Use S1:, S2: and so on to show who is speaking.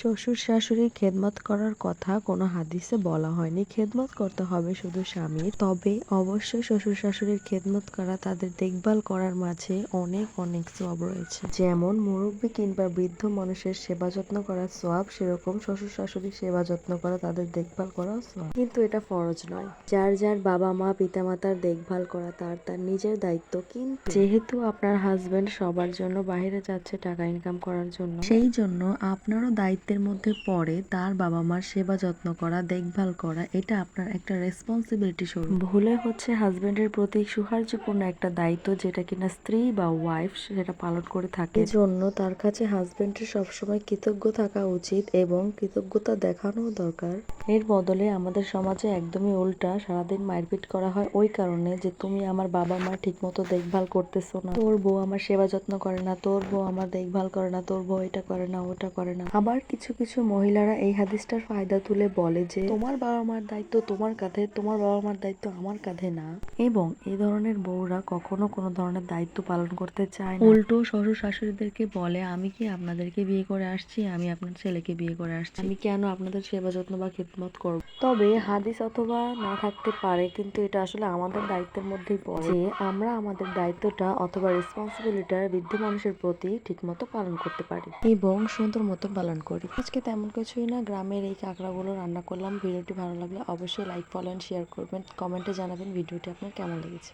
S1: শ্বশুর শাশুড়ির খেদমত করার কথা কোনো হাদিসে বলা হয়নি। খেদমত করতে হবে শুধু স্বামীর তবে অবশ্যই শ্বশুর শাশুড়ির খেদমত করা, তাদের দেখভাল করার মাঝে অনেক অনেক সব রয়েছে। যেমন মুরব্বী কিংবা বৃদ্ধ মানুষের সেবা যত্ন করার সোয়াব, সেরকম শ্বশুর শাশুড়ির সেবা যত্ন করা, তাদের দেখভাল করা সোয়াব। কিন্তু এটা ফরজ নয়। যার যার বাবা মা পিতামাতার দেখভাল করা, তার তার নিজের দায়িত্ব। কিন্তু যেহেতু আপনার হাজবেন্ড সবার জন্য বাইরে যাচ্ছে টাকা ইনকাম করার জন্য, সেই জন্য আপনারও দায়িত্বের মধ্যে পড়ে তার বাবা মার সেবা যত্ন করা দেখভাল করা এটা আপনার একটা রেসপন্সিবিলিটি স্বরূপ। ভুলে হচ্ছে হাজবেন্ডের প্রতি সুহার্যপূর্ণ একটা দায়িত্ব যেটা কিনা স্ত্রী বা ওয়াইফ সেটা পালন করে থাকে। জন্য তার কাছে হাজবেন্ডের সবসময় কৃতজ্ঞ থাকা উচিত এবং কৃতজ্ঞতা দেখানো দরকার। এর বদলে আমাদের সমাজে একদমই উল্টা সারাদিন মারপিট করা হয় ওই কারণে যে তুমি আমার বাবা মা ঠিক মতো দেখভাল করতেছো না। তোর বউ আমার সেবা যত্ন করে না তোর বউ আমার দেখভাল করে না তোর বউ এটা করে না ওটা করে না। আবার কিছু কিছু কিছু মহিলারা এই হাদিসটার ফায়দা তুলে বলে যে তোমার বাবা মার দায়িত্ব তোমার কাঁধে তোমার বাবা মার দায়িত্ব আমার কাঁধে না। এবং এই ধরনের বউরা কখনো কোনো ধরনের দায়িত্ব পালন করতে চায় না। উল্টো শ্বশুর শাশুড়িদেরকে বলে আমি কি আপনাদেরকে বিয়ে করে আসছি? আমি আপনার ছেলেকে বিয়ে করে আসছি। আমি কেন আপনাদের সেবা যত্ন বা খিদমত করব? তবে হাদিস অথবা না থাকতে পারে কিন্তু এটা আসলে আমাদের দায়িত্বের মধ্যেই পড়ে। যে আমরা আমাদের দায়িত্বটা অথবা রেসপন্সিবিলিটা বৃদ্ধ মানুষের প্রতি ঠিকমতো পালন করতে পারি। এবং সুন্দর মতো পালন করি। আজকে তেমন কিছুই না, গ্রামের এই কাঁকড়াগুলো রান্না করলাম। ভিডিওটি ভালো লাগলে অবশ্যই লাইক ফলো শেয়ার করবেন। কমেন্টে জানাবেন ভিডিওটি আপনার কেমন লেগেছে।